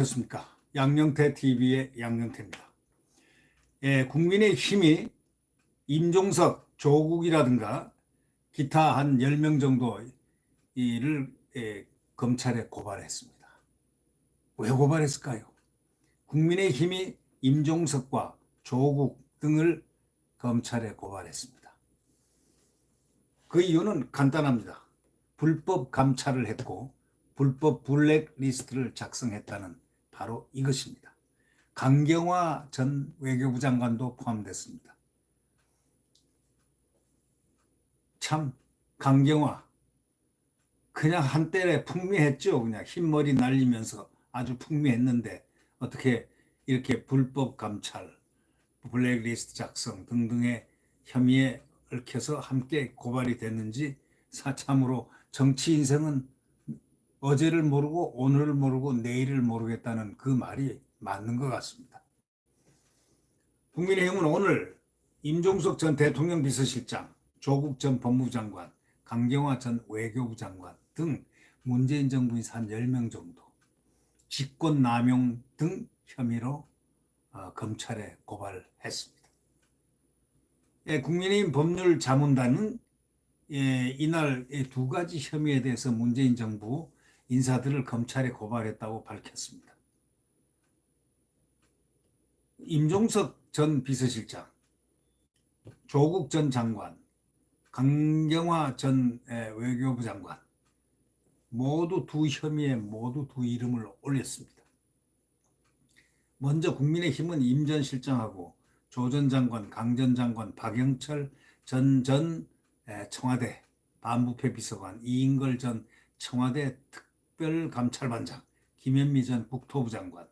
안녕하십니까. 양영태 TV의 양영태입니다. 예, 국민의 힘이 임종석, 조국이라든가 기타 한 10명 정도 이를 예, 검찰에 고발했습니다. 왜 고발했을까요? 국민의 힘이 임종석과 조국 등을 검찰에 고발했습니다. 그 이유는 간단합니다. 불법 감찰을 했고 불법 블랙리스트를 작성했다는 바로 이것입니다. 강경화 전 외교부 장관도 포함됐습니다. 참 강경화 그냥 한때에 풍미했죠. 그냥 흰머리 날리면서 아주 풍미했는데 어떻게 이렇게 불법 감찰, 블랙리스트 작성 등등의 혐의에 얽혀서 함께 고발이 됐는지 사참으로 정치 인생은 어제를 모르고 오늘을 모르고 내일을 모르겠다는 그 말이 맞는 것 같습니다. 국민의힘은 오늘 임종석 전 대통령 비서실장, 조국 전 법무부 장관, 강경화 전 외교부 장관 등 문재인 정부 인사 한 10명 정도 직권 남용 등 혐의로 어, 검찰에 고발했습니다. 예, 국민의힘 법률 자문단은 예, 이날 두 가지 혐의에 대해서 문재인 정부 인사들을 검찰에 고발했다고 밝혔습니다. 임종석 전 비서실장, 조국 전 장관, 강경화 전 외교부 장관 모두 두 혐의에 모두 두 이름을 올렸습니다. 먼저 국민의힘은 임 전 실장하고 조 전 장관, 강 전 장관, 박영철 전전 청와대 반부패 비서관, 이인걸 전 청와대 특 별감찰반장, 김현미 전 국토부 장관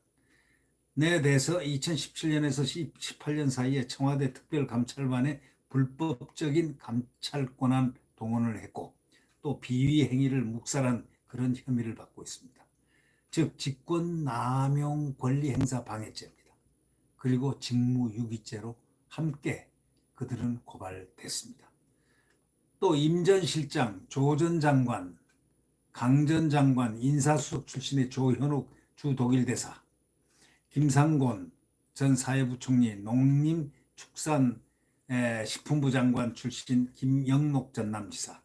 에 대해서 2017년에서 18년 사이에 청와대 특별감찰반의 불법적인 감찰 권한 동원을 했고 또 비위 행위를 묵살한 그런 혐의를 받고 있습니다. 즉 직권 남용 권리 행사 방해죄입니다. 그리고 직무유기죄로 함께 그들은 고발됐습니다. 또 임 전 실장, 조 전 장관, 강전 장관, 인사수석 출신의 조현욱 주 독일 대사, 김상곤 전 사회부총리, 농림축산식품부 장관 출신 김영록 전 남지사,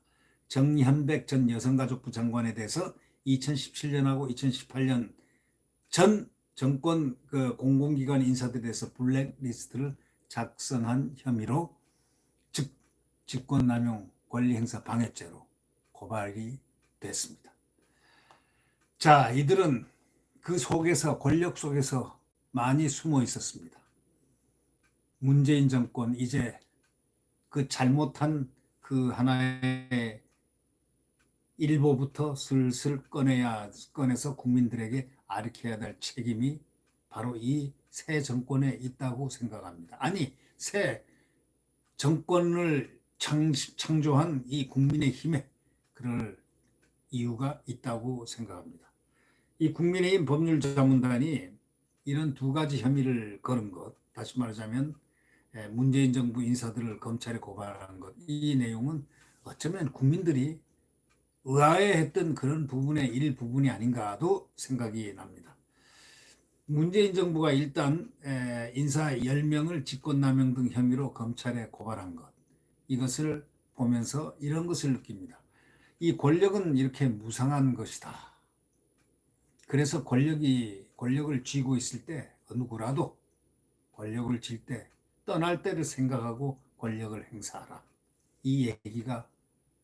정현백 전 여성가족부 장관에 대해서 2017년하고 2018년 전 정권 그 공공기관 인사들에 대해서 블랙리스트를 작성한 혐의로 즉 직권남용 권리행사 방해죄로 고발이 됐습니다. 자, 이들은 그 속에서 권력 속에서 많이 숨어 있었습니다. 문재인 정권 이제 그 잘못한 그 하나의 일보부터 슬슬 꺼내야 꺼내서 국민들에게 아르켜야 될 책임이 바로 이 새 정권에 있다고 생각합니다. 아니 새 정권을 창, 창조한 이 국민의 힘에 그럴 이유가 있다고 생각합니다. 이 국민의힘 법률자문단이 이런 두 가지 혐의를 걸은 것, 다시 말하자면 문재인 정부 인사들을 검찰에 고발한 것, 이 내용은 어쩌면 국민들이 의아해했던 그런 부분의 일부분이 아닌가도 생각이 납니다. 문재인 정부가 일단 인사 10명을 직권남용 등 혐의로 검찰에 고발한 것 이것을 보면서 이런 것을 느낍니다. 이 권력은 이렇게 무상한 것이다. 그래서 권력이 권력을 쥐고 있을 때 누구라도 권력을 질 때 떠날 때를 생각하고 권력을 행사하라. 이 얘기가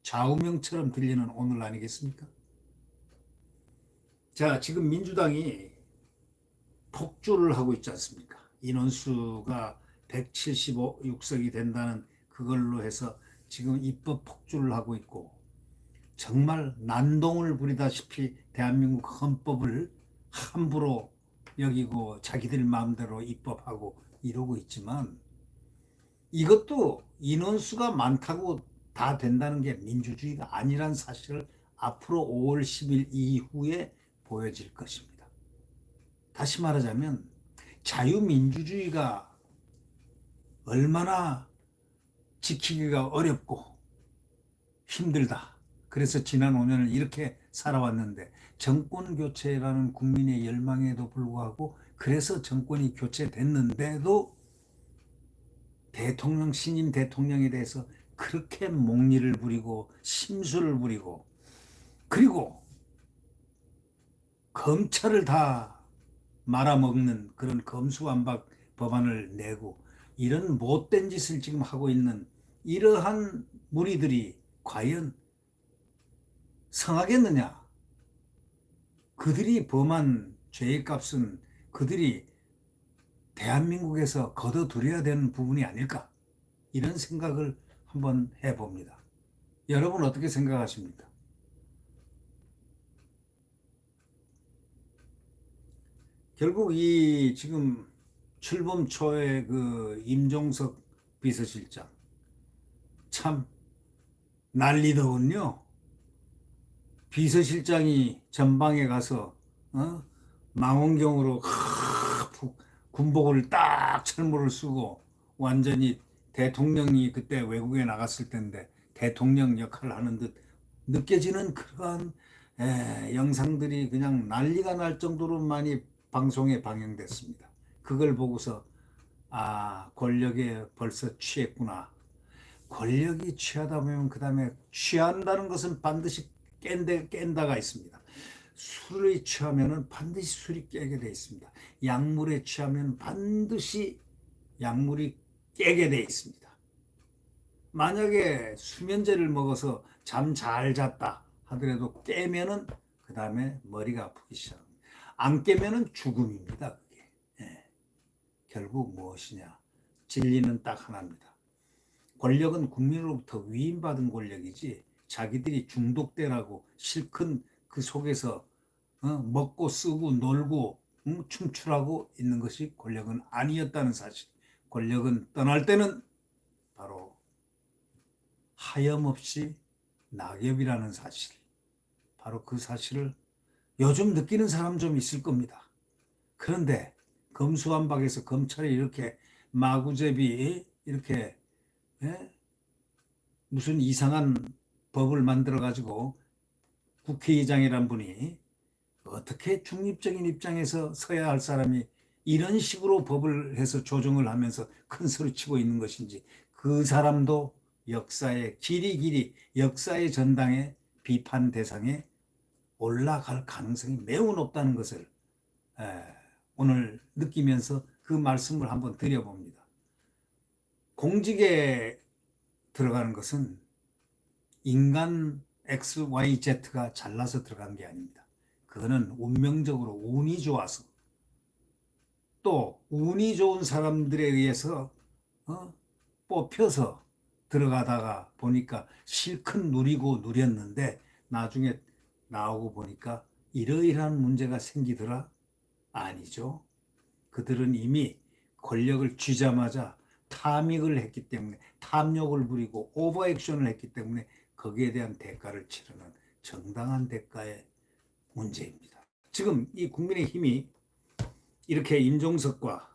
좌우명처럼 들리는 오늘 아니겠습니까? 자, 지금 민주당이 폭주를 하고 있지 않습니까? 인원수가 176석이 된다는 그걸로 해서 지금 입법 폭주를 하고 있고 정말 난동을 부리다시피 대한민국 헌법을 함부로 여기고 자기들 마음대로 입법하고 이러고 있지만 이것도 인원수가 많다고 다 된다는 게 민주주의가 아니란 사실을 앞으로 5월 10일 이후에 보여질 것입니다. 다시 말하자면 자유민주주의가 얼마나 지키기가 어렵고 힘들다. 그래서 지난 5년을 이렇게 살아왔는데 정권 교체라는 국민의 열망에도 불구하고 그래서 정권이 교체됐는데도 대통령 신임 대통령에 대해서 그렇게 목리를 부리고 심술을 부리고 그리고 검찰을 다 말아먹는 그런 검수완박 법안을 내고 이런 못된 짓을 지금 하고 있는 이러한 무리들이 과연 성하겠느냐? 그들이 범한 죄의 값은 그들이 대한민국에서 거둬들여야 되는 부분이 아닐까? 이런 생각을 한번 해봅니다. 여러분 어떻게 생각하십니까? 결국 이 지금 출범 초에 그 임종석 비서실장 참 난리더군요. 비서실장이 전방에 가서 어? 망원경으로 군복을 딱 철모를 쓰고 완전히 대통령이 그때 외국에 나갔을 텐데 대통령 역할을 하는 듯 느껴지는 그러한 에, 영상들이 그냥 난리가 날 정도로 많이 방송에 방영됐습니다. 그걸 보고서 아 권력에 벌써 취했구나. 권력이 취하다 보면 그 다음에 취한다는 것은 반드시 깬다, 깬다가 있습니다. 술에 취하면은 반드시 술이 깨게 돼 있습니다. 약물에 취하면 반드시 약물이 깨게 돼 있습니다. 만약에 수면제를 먹어서 잠 잘 잤다 하더라도 깨면은 그 다음에 머리가 아프기 시작합니다. 안 깨면은 죽음입니다. 그게. 예. 결국 무엇이냐? 진리는 딱 하나입니다. 권력은 국민으로부터 위임받은 권력이지 자기들이 중독되라고 실컷 그 속에서 어, 먹고 쓰고 놀고 응? 춤추라고 있는 것이 권력은 아니었다는 사실. 권력은 떠날 때는 바로 하염없이 낙엽이라는 사실. 바로 그 사실을 요즘 느끼는 사람 좀 있을 겁니다. 그런데 검수완박에서 검찰이 이렇게 마구제비 이렇게 예? 무슨 이상한 법을 만들어 가지고 국회의장이란 분이 어떻게 중립적인 입장에서 서야 할 사람이 이런 식으로 법을 해서 조정을 하면서 큰 소리 치고 있는 것인지 그 사람도 역사의 길이 길이 역사의 전당에 비판 대상에 올라갈 가능성이 매우 높다는 것을 에, 오늘 느끼면서 그 말씀을 한번 드려봅니다. 공직에 들어가는 것은 인간 X, Y, Z가 잘나서 들어간 게 아닙니다. 그거는 운명적으로 운이 좋아서 또 운이 좋은 사람들에 의해서 어? 뽑혀서 들어가다가 보니까 실컷 누리고 누렸는데 나중에 나오고 보니까 이러이러한 문제가 생기더라? 아니죠. 그들은 이미 권력을 쥐자마자 탐익을 했기 때문에 탐욕을 부리고 오버액션을 했기 때문에 거기에 대한 대가를 치르는 정당한 대가의 문제입니다. 지금 이 국민의힘이 이렇게 임종석과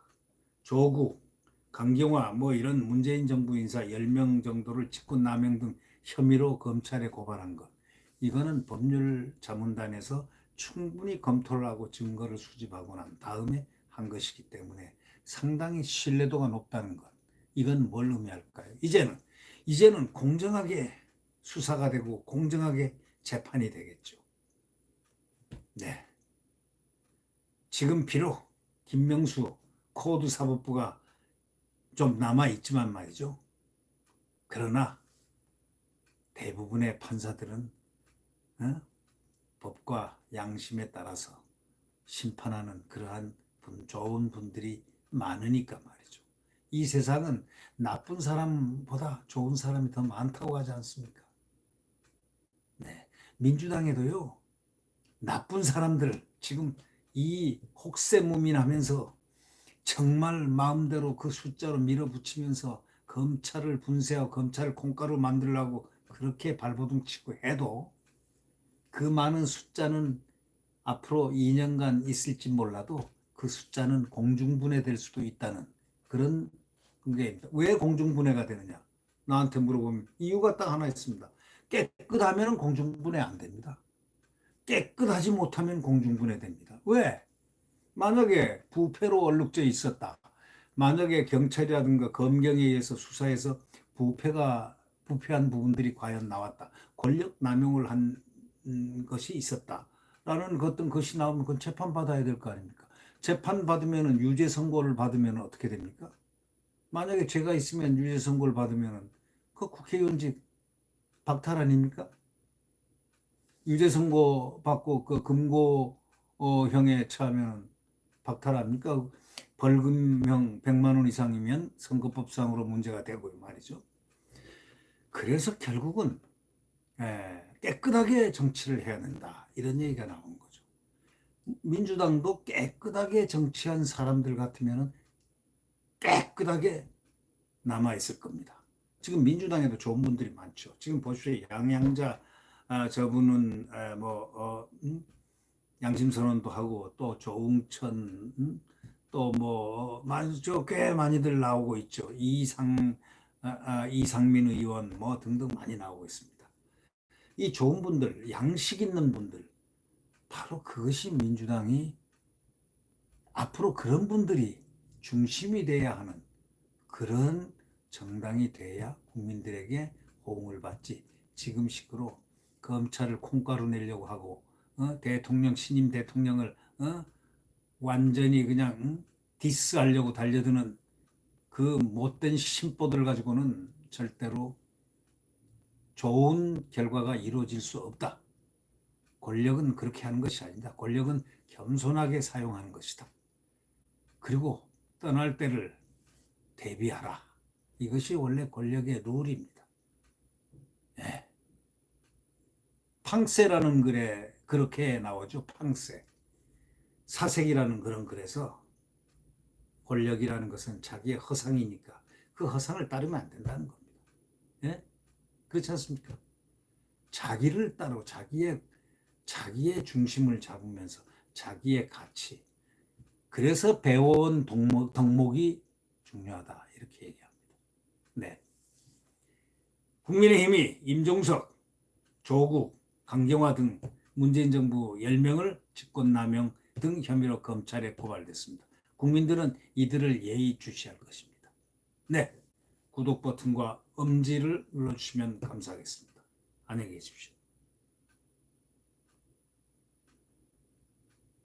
조국, 강경화 뭐 이런 문재인 정부 인사 10명 정도를 직권남용 등 혐의로 검찰에 고발한 것. 이거는 법률 자문단에서 충분히 검토를 하고 증거를 수집하고 난 다음에 한 것이기 때문에 상당히 신뢰도가 높다는 것. 이건 뭘 의미할까요? 이제는 이제는 공정하게 수사가 되고 공정하게 재판이 되겠죠. 네. 지금 비록 김명수 코드 사법부가 좀 남아 있지만 말이죠. 그러나 대부분의 판사들은 어? 법과 양심에 따라서 심판하는 그러한 분, 좋은 분들이 많으니까 말이죠. 이 세상은 나쁜 사람보다 좋은 사람이 더 많다고 하지 않습니까? 네. 민주당에도요, 나쁜 사람들, 지금 이 혹세무민하면서 정말 마음대로 그 숫자로 밀어붙이면서 검찰을 분쇄하고 검찰을 콩가루 만들려고 그렇게 발버둥 치고 해도 그 많은 숫자는 앞으로 2년간 있을지 몰라도 그 숫자는 공중분해될 수도 있다는 그런 게왜 공중분해가 되느냐? 나한테 물어보면 이유가 딱 하나 있습니다. 깨끗하면 공중분해 안 됩니다. 깨끗하지 못하면 공중분해 됩니다. 왜? 만약에 부패로 얼룩져 있었다. 만약에 경찰이라든가 검경에 의해서 수사해서 부패가 부패한 부분들이 과연 나왔다. 권력 남용을 한 음, 것이 있었다 라는 어떤 것이 나오면 그건 재판 받아야 될 거 아닙니까? 재판 받으면은 유죄 선고를 받으면 어떻게 됩니까? 만약에 죄가 있으면 유죄 선고를 받으면은 그 국회의원직 박탈 아닙니까? 유죄 선고 받고 그 금고형에 처하면 박탈합니까? 벌금형 100만 원 이상이면 선거법상으로 문제가 되고요 말이죠. 그래서 결국은 예, 깨끗하게 정치를 해야 된다 이런 얘기가 나온 거죠. 민주당도 깨끗하게 정치한 사람들 같으면 깨끗하게 남아 있을 겁니다. 지금 민주당에도 좋은 분들이 많죠. 지금 보십시오 양양자 아, 저분은 에, 뭐 어, 음? 양심 선언도 하고 또 조웅천 음? 또뭐 많죠 꽤 많이들 나오고 있죠. 이상 아, 아, 이상민 의원 뭐 등등 많이 나오고 있습니다. 이 좋은 분들, 양식 있는 분들, 바로 그것이 민주당이 앞으로 그런 분들이 중심이 돼야 하는 그런 정당이 돼야 국민들에게 호응을 받지. 지금 식으로 검찰을 콩가루 내려고 하고 어? 대통령 신임 대통령을 어? 완전히 그냥 응? 디스하려고 달려드는 그 못된 심보들 가지고는 절대로 좋은 결과가 이루어질 수 없다. 권력은 그렇게 하는 것이 아니다. 권력은 겸손하게 사용하는 것이다. 그리고 떠날 때를 대비하라. 이것이 원래 권력의 룰입니다. 예. 팡세라는 글에 그렇게 나오죠. 팡세. 사색이라는 그런 글에서 권력이라는 것은 자기의 허상이니까 그 허상을 따르면 안 된다는 겁니다. 예? 그렇지 않습니까? 자기를 따르고 자기의 자기의 중심을 잡으면서 자기의 가치. 그래서 배워온 덕목, 덕목이 중요하다 이렇게 얘기합니다. 네. 국민의힘이 임종석, 조국, 강경화 등 문재인 정부 10명을 직권남용 등 혐의로 검찰에 고발됐습니다. 국민들은 이들을 예의주시할 것입니다. 네. 구독 버튼과 엄지를 눌러주시면 감사하겠습니다. 안녕히 계십시오.